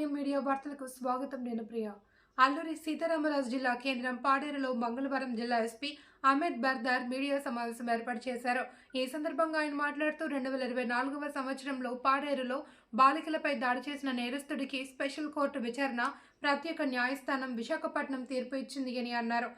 మాన్యం media వార్తలకు స్వాగతం నేను ప్రియ. అల్లూరి సీతారామరాజు జిల్లా కేంద్రం పాడేరులో మంగళవారం జిల్లా ఎస్పీ అమిత్ బర్దార్ మీడియా సమావేశం ఏర్పాటు చేశారు. ఈ సందర్భంగా ఆయన మాట్లాడుతూ రెండు వేల ఇరవై నాలుగవ సంవత్సరంలో పాడేరులో బాలికలపై దాడి చేసిన నేరస్తుడికి స్పెషల్ కోర్టు విచారణ ప్రత్యేక న్యాయస్థానం విశాఖపట్నం తీర్పు ఇచ్చింది అని అన్నారు.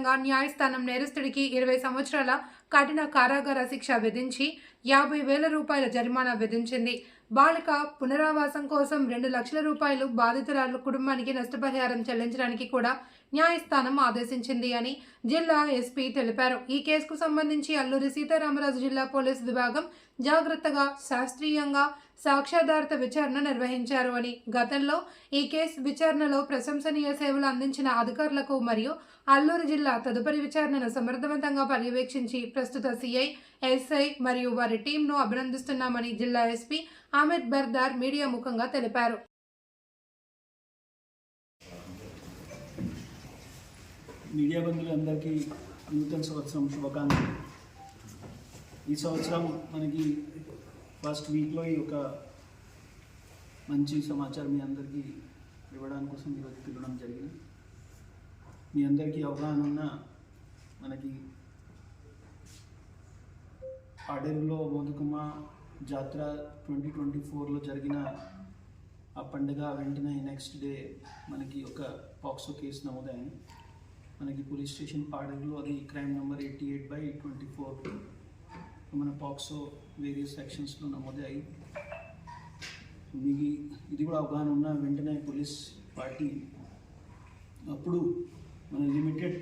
విధంగా న్యాయస్థానం నేరస్తుడికి ఇరవై సంవత్సరాల కఠిన కారాగార శిక్ష విధించి యాభై వేల రూపాయల జరిమానా విధించింది. బాలిక పునరావాసం కోసం రెండు లక్షల రూపాయలు బాధితురాలు కుటుంబానికి నష్టపరిహారం చెల్లించడానికి కూడా న్యాయస్థానం ఆదేశించింది అని జిల్లా ఎస్పీ తెలిపారు. ఈ కేసుకు సంబంధించి అల్లూరి సీతారామరాజు జిల్లా పోలీస్ విభాగం జాగ్రత్తగా శాస్త్రీయంగా సాక్ష్యాధారిత విచారణ నిర్వహించారు అని గతంలో ఈ కేసు విచారణలో ప్రశంసనీయ సేవలు అందించిన అధికారులకు మరియు అల్లూరు జిల్లా తదుపరి విచారణను సమర్థవంతంగా పర్యవేక్షించి ప్రస్తుత సిఐ ఎస్ఐ మరియు వారి టీంను అభినందిస్తున్నామని జిల్లా ఎస్పీ అమిత్ బర్దార్ మీడియా ముఖంగా తెలిపారు. మీడియా బంధువులందరికీ నూతన సంవత్సరం శుభాకాంక్షలు. ఈ సంవత్సరం మనకి ఫస్ట్ వీక్లో ఈ ఒక మంచి సమాచారం మీ అందరికీ ఇవ్వడానికి కోసం ఈరోజు పిలవడం జరిగింది. మీ అందరికీ అవగాహన ఉన్న మనకి అడవిలో మోదుకుమ జాతర ట్వంటీ ట్వంటీ ఫోర్లో జరిగిన ఆ పండుగ వెంటనే నెక్స్ట్ డే మనకి ఒక పాక్సో కేసు నమోదైంది. మనకి పోలీస్ స్టేషన్ పాడేరులో అది crime number eighty eight by twenty four మన పాక్సో వేరియస్ సెక్షన్స్లో నమోదయ్యాయి. మీకు ఇది కూడా అవగాహన ఉన్న వెంటనే పోలీస్ పార్టీ అప్పుడు మన లిమిటెడ్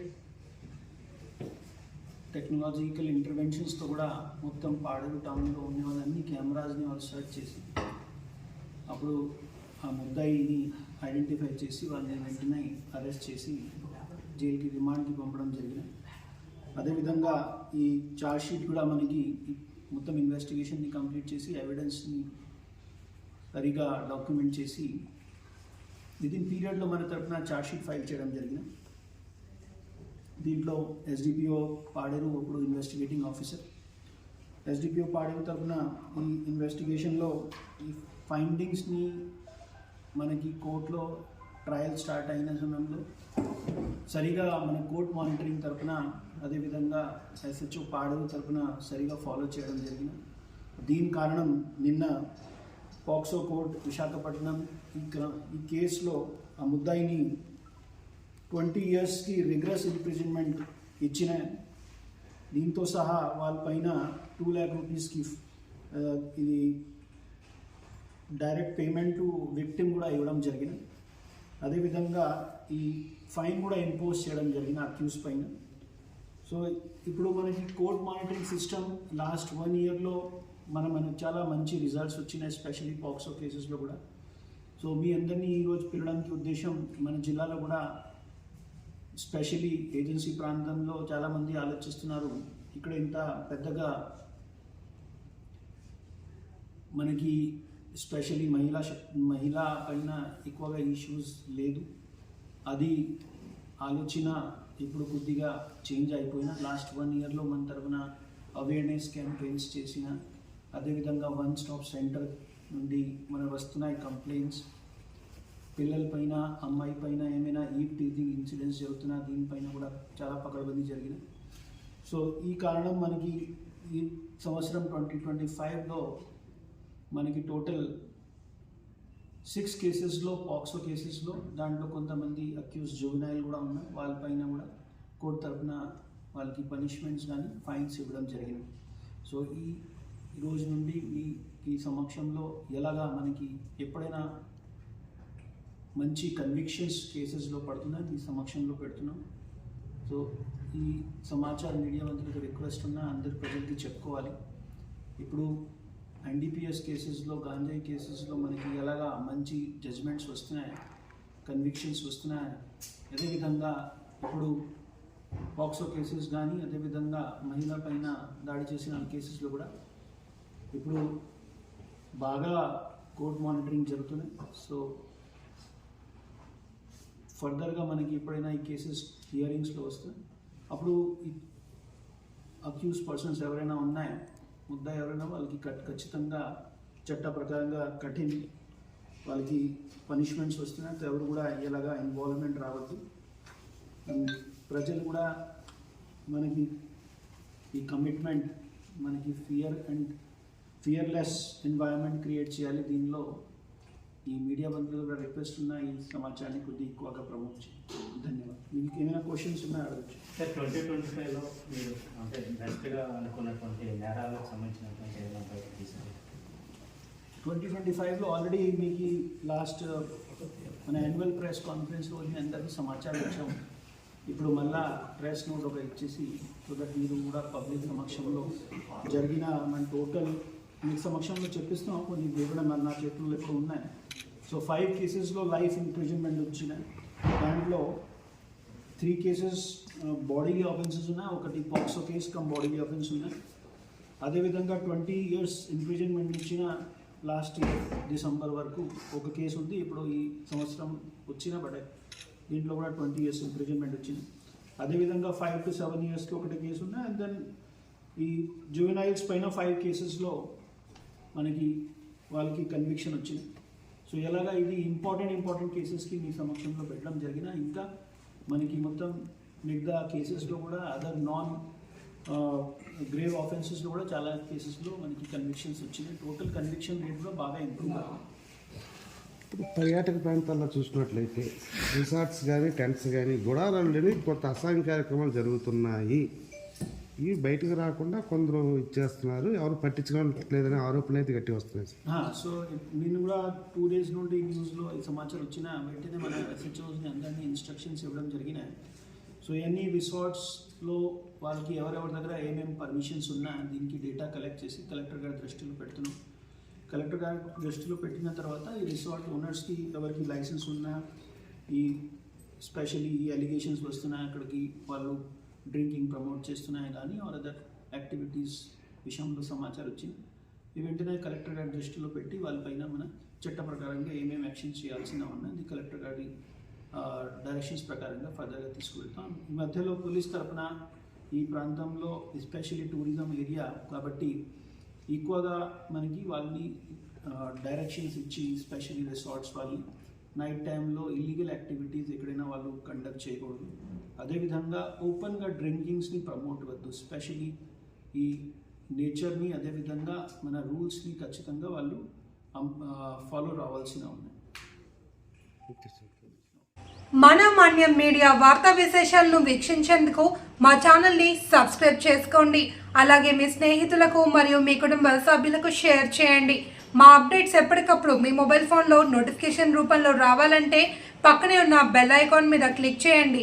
టెక్నాలజికల్ ఇంటర్వెన్షన్స్తో కూడా మొత్తం పాడేరు టౌన్లో ఉన్న వాళ్ళన్ని కెమెరాస్ని వాళ్ళు సెర్చ్ చేసి అప్పుడు ఆ ముద్దాయిని ఐడెంటిఫై చేసి వాళ్ళని వెంటనే అరెస్ట్ చేసి జైలుకి రిమాండ్కి పంపడం జరిగింది అదేవిధంగా ఈ ఛార్జ్ షీట్ కూడా మనకి మొత్తం ఇన్వెస్టిగేషన్ని కంప్లీట్ చేసి ఎవిడెన్స్ని సరిగా డాక్యుమెంట్ చేసి విదిన్ పీరియడ్లో మన తరఫున ఛార్జ్ షీట్ ఫైల్ చేయడం జరిగింది దీంట్లో ఎస్డిపిఓ పాడేరు ఇప్పుడు ఇన్వెస్టిగేటింగ్ ఆఫీసర్. ఎస్డిపిఓ పాడేరు తరఫున ఈ ఇన్వెస్టిగేషన్లో ఈ ఫైండింగ్స్ని మనకి కోర్టులో ట్రయల్ స్టార్ట్ అయిన సమయంలో సరిగా మన కోర్ట్ మానిటరింగ్ తరఫున అదేవిధంగా ఎస్హెచ్ఓ పాడేరు తరఫున సరిగా ఫాలో చేయడం జరిగింది. దీని కారణం నిన్న పాక్సో కోర్ట్ విశాఖపట్నం ఈ ఈ కేసులో ఆ ముద్దాయిని ట్వంటీ ఇయర్స్కి రిగ్రెస్ ఇంప్రిజన్మెంట్ ఇచ్చిన దీంతో సహా వాళ్ళపైన టూ ల్యాక్ రూపీస్కి ఇది డైరెక్ట్ పేమెంట్ విక్టిమ్ కూడా ఇవ్వడం జరిగింది. అదేవిధంగా ఈ ఫైన్ కూడా ఇంపోజ్ చేయడం జరిగింది అక్యూస్ పైన. సో ఇప్పుడు మనకి court monitoring system last one ఇయర్లో మన మనకు చాలా మంచి రిజల్ట్స్ వచ్చినాయి ఎస్పెషల్లీ పాక్సో కేసెస్లో కూడా. సో మీ అందరినీ ఈరోజు పిలవడానికి ఉద్దేశం మన జిల్లాలో కూడా స్పెషలీ ఏజెన్సీ ప్రాంతంలో చాలామంది ఆలోచిస్తున్నారు. ఇక్కడ ఇంత పెద్దగా మనకి స్పెషలీ మహిళా మహిళ మహిళా పైన ఎక్కువగా ఇష్యూస్ లేదు. అది ఆలోచన ఇప్పుడు కొద్దిగా చేంజ్ అయిపోయిన లాస్ట్ వన్ ఇయర్లో మన తరఫున అవేర్నెస్ క్యాంపెయిన్స్ చేసిన అదేవిధంగా వన్ స్టాప్ సెంటర్ నుండి మన వస్తున్నాయి కంప్లైంట్స్ పిల్లలపైన అమ్మాయి పైన ఏమైనా ఈ టీచింగ్ ఇన్సిడెంట్స్ జరుగుతున్నా దీనిపైన కూడా చాలా పకడ్బందీ జరిగినాయి సో ఈ కారణం మనకి ఈ సంవత్సరం ట్వంటీ ట్వంటీ ఫైవ్లో మనకి టోటల్ సిక్స్ కేసెస్లో పాక్సో కేసెస్లో దాంట్లో కొంతమంది అక్యూస్ జువెనైల్ కూడా ఉన్నారు వాళ్ళపైన కూడా కోర్టు తరఫున వాళ్ళకి పనిష్మెంట్స్ కానీ ఫైన్స్ ఇవ్వడం జరిగింది. సో ఈ రోజు నుండి మీ ఈ సమక్షంలో ఎలాగా మనకి ఎప్పుడైనా మంచి కన్విక్షన్స్ కేసెస్లో పడుతున్నా మీ సమక్షంలో పెడుతున్నాం. సో ఈ సమాచార మీడియా మంత్రులకు రిక్వెస్ట్ ఉన్నా అందరి ప్రజలకి చెప్పుకోవాలి. ఇప్పుడు ఎన్డీపీఎస్ కేసెస్లో గాంజాయి కేసెస్లో మనకి ఎలాగా మంచి జడ్జ్మెంట్స్ వస్తున్నాయి కన్విక్షన్స్ వస్తున్నాయి. అదేవిధంగా ఇప్పుడు పాక్సో కేసెస్ కానీ అదేవిధంగా మహిళ పైన దాడి చేసిన కేసెస్లో కూడా ఇప్పుడు బాగా కోర్ట్ మానిటరింగ్ జరుగుతున్నాయి. సో ఫర్దర్గా మనకి ఎప్పుడైనా ఈ కేసెస్ హియరింగ్స్లో వస్తాయి అప్పుడు అక్యూజ్ అక్యూస్ పర్సన్స్ ఎవరైనా ఉన్నాయో? ముద్ద ఎవరైనా వాళ్ళకి ఖచ్చితంగా చట్ట ప్రకారంగా కఠిన వాళ్ళకి పనిష్మెంట్స్ వస్తున్నాయి ఎవరు కూడా అయ్యేలాగా ఇన్వాల్వ్మెంట్ రావద్దు. అండ్ ప్రజలు కూడా మనకి ఈ కమిట్మెంట్ మనకి fear and fearless environment create చేయాలి. దీనిలో ఈ మీడియా బంధువులు కూడా రిక్వెస్ట్ ఉన్న ఈ సమాచారాన్ని కొద్దిగా ఎక్కువగా ప్రమోట్ చేయండి. ధన్యవాదాలు. మీకు ఏమైనా క్వశ్చన్స్ ఉన్నాయో అడగచ్చు. సార్ ట్వంటీ ట్వంటీ ఫైవ్లో మీరు అంటే బెస్ట్గా అనుకున్నటువంటి నేరాలకు సంబంధించినటువంటి ఏదైనా బయటకు తీసారు ట్వంటీ ట్వంటీ ఫైవ్లో ఆల్రెడీ మీకు లాస్ట్ మన యాన్యువల్ ప్రెస్ కాన్ఫరెన్స్లో మీ అందరికీ సమాచారం ఇచ్చాము. ఇప్పుడు మళ్ళా ప్రెస్ నోట్ ఒక ఇచ్చేసి సో దట్ మీరు కూడా పబ్లిక్ సమక్షంలో జరిగిన మన టోటల్ మీకు సమక్షంలో చెప్పిస్తున్నాం. కొన్ని మన నా చేతుల్లో ఇప్పుడు ఉన్నాయి. సో ఫైవ్ కేసెస్లో లైఫ్ ఇంప్రిజన్మెంట్ వచ్చినాయి. దాంట్లో త్రీ కేసెస్ బాడీలీ ఆఫెన్సెస్ ఉన్నాయి. ఒకటి POCSO case cum bodily offence ఉన్నాయి. అదేవిధంగా ట్వంటీ ఇయర్స్ ఇంప్రిజన్మెంట్ ఇచ్చిన లాస్ట్ ఇయర్ డిసెంబర్ వరకు ఒక కేసు ఉంది. ఇప్పుడు ఈ సంవత్సరం వచ్చిన బట్ దీంట్లో కూడా ట్వంటీ ఇయర్స్ ఇంప్రిజన్మెంట్ వచ్చింది. అదేవిధంగా ఫైవ్ టు సెవెన్ ఇయర్స్కి ఒకటి కేసు ఉన్నాయి అండ్ దెన్ ఈ జువెనైల్స్ పైన ఫైవ్ కేసెస్లో మనకి వాళ్ళకి కన్విక్షన్ వచ్చింది. సో ఎలాగా ఇది ఇంపార్టెంట్ ఇంపార్టెంట్ కేసెస్కి మీ సమక్షంలో పెట్టడం జరిగిన ఇంకా మనకి మొత్తం మిగతా కేసెస్లో కూడా అదర్ నాన్ గ్రేవ్ ఆఫెన్సెస్లో కూడా చాలా కేసెస్లో మనకి కన్విక్షన్స్ వచ్చినాయి. టోటల్ కన్విక్షన్ రేట్ కూడా బాగా ఇంప్రూవ్ ఇప్పుడు పర్యాటక ప్రాంతాల్లో చూసినట్లయితే రిసార్ట్స్ కానీ టెంట్స్ కానీ గుడారాల్లోని కొంత అసాంఘిక కార్యక్రమాలు జరుగుతున్నాయి. ఇవి బయటకు రాకుండా కొందరు ఇచ్చేస్తున్నారు. ఎవరు పట్టించుకోవడం లేదనే ఆరోపణలు అయితే గట్టి వస్తున్నాయి సో నేను కూడా టూ డేస్ నుండి న్యూస్లో ఈ సమాచారం వచ్చిన వెంటనే మన ఎస్హెచ్ఓస్ని అందరినీ ఇన్స్ట్రక్షన్స్ ఇవ్వడం జరిగినాయి. సో ఇవన్నీ రిసార్ట్స్లో వాళ్ళకి ఎవరెవరి దగ్గర ఏమేమి పర్మిషన్స్ ఉన్నా దీనికి డేటా కలెక్ట్ చేసి కలెక్టర్ గారి దృష్టిలో పెడుతున్నాం. కలెక్టర్ గారి దృష్టిలో పెట్టిన తర్వాత ఈ రిసార్ట్ ఓనర్స్కి ఎవరికి లైసెన్స్ ఉన్నా ఈ స్పెషల్లీ ఈ అలిగేషన్స్ వస్తున్నాయి అక్కడికి వాళ్ళు డ్రింకింగ్ ప్రమోట్ చేస్తున్నాయి కానీ ఆర్ అదర్ యాక్టివిటీస్ విషయంలో సమాచారం వచ్చింది. ఈ వెంటనే కలెక్టర్ గారి దృష్టిలో పెట్టి వాళ్ళపైన మన చట్ట ప్రకారంగా ఏమేమి యాక్షన్స్ చేయాల్సిన ఉన్నది కలెక్టర్ గారి డైరెక్షన్స్ ప్రకారంగా ఫర్దర్గా తీసుకువెళ్తాం. ఈ మధ్యలో పోలీస్ తరఫున ఈ ప్రాంతంలో ఎస్పెషల్లీ టూరిజం ఏరియా కాబట్టి ఎక్కువగా మనకి వాళ్ళని డైరెక్షన్స్ ఇచ్చి స్పెషల్లీ రిసార్ట్స్ వాళ్ళు నైట్ టైంలో ఇల్లీగల్ యాక్టివిటీస్ ఎక్కడైనా వాళ్ళు కండక్ట్ చేయకూడదు. అదేవిధంగా ఓపెన్గా డ్రింకింగ్స్ని ప్రమోట్ వద్దు. స్పెషలీ ఈ నేచర్ని అదేవిధంగా మన రూల్స్ని ఖచ్చితంగా వాళ్ళు ఫాలో రావాల్సిన ఉన్నాయి. మన మాన్యం మీడియా వార్తా విశేషాలను వీక్షించేందుకు మా ఛానల్ని సబ్స్క్రైబ్ చేసుకోండి. అలాగే మీ స్నేహితులకు మరియు మీ కుటుంబ సభ్యులకు షేర్ చేయండి. మా అప్డేట్స్ ఎప్పటికప్పుడు మీ మొబైల్ ఫోన్లో నోటిఫికేషన్ రూపంలో రావాలంటే పక్కనే ఉన్న బెల్ ఐకాన్ మీద క్లిక్ చేయండి.